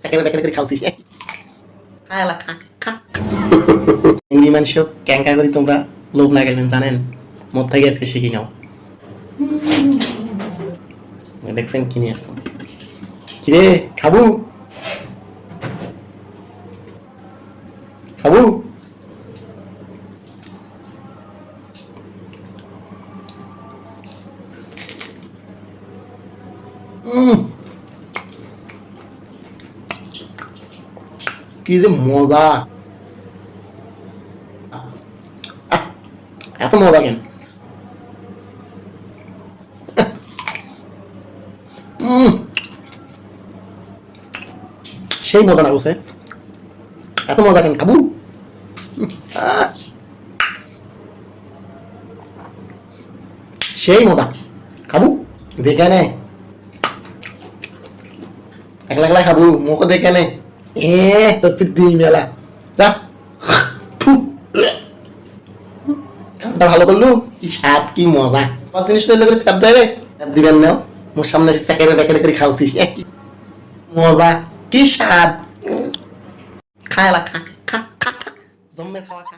Second bracket করে খাওয়াছিস। খায়ালা খা খা। ইংরি মাংস ক্যাঙ্কা করি তোমরা লোভ না গেলেন জানেন? মদ থেকে আজকে শিখি নাও। দেখছেন কি নিয়ে আসছো কিরে খাবু? খাবু? উম। কি যে মজা। এত মজা কেন? সেই মজা না বসে এত মজা কেন খাবু। সেই মজা। খাবু? দেখে নে। একলা একলা খাব দেখে নে। এ, তোর ফির দিই মেলা। যা। ভালো করলু? কি স্বাদ, কি মজা। আমার জিনিস তৈরি করে স্যাপ দেবে দিবেন মোর সামনে সেকেন্ডে প্যাকেটে করে খাওয়াছিস এ, কি মজা, কি স্বাদ। খায়লা খা খা খা খা। খাওয়া, খা।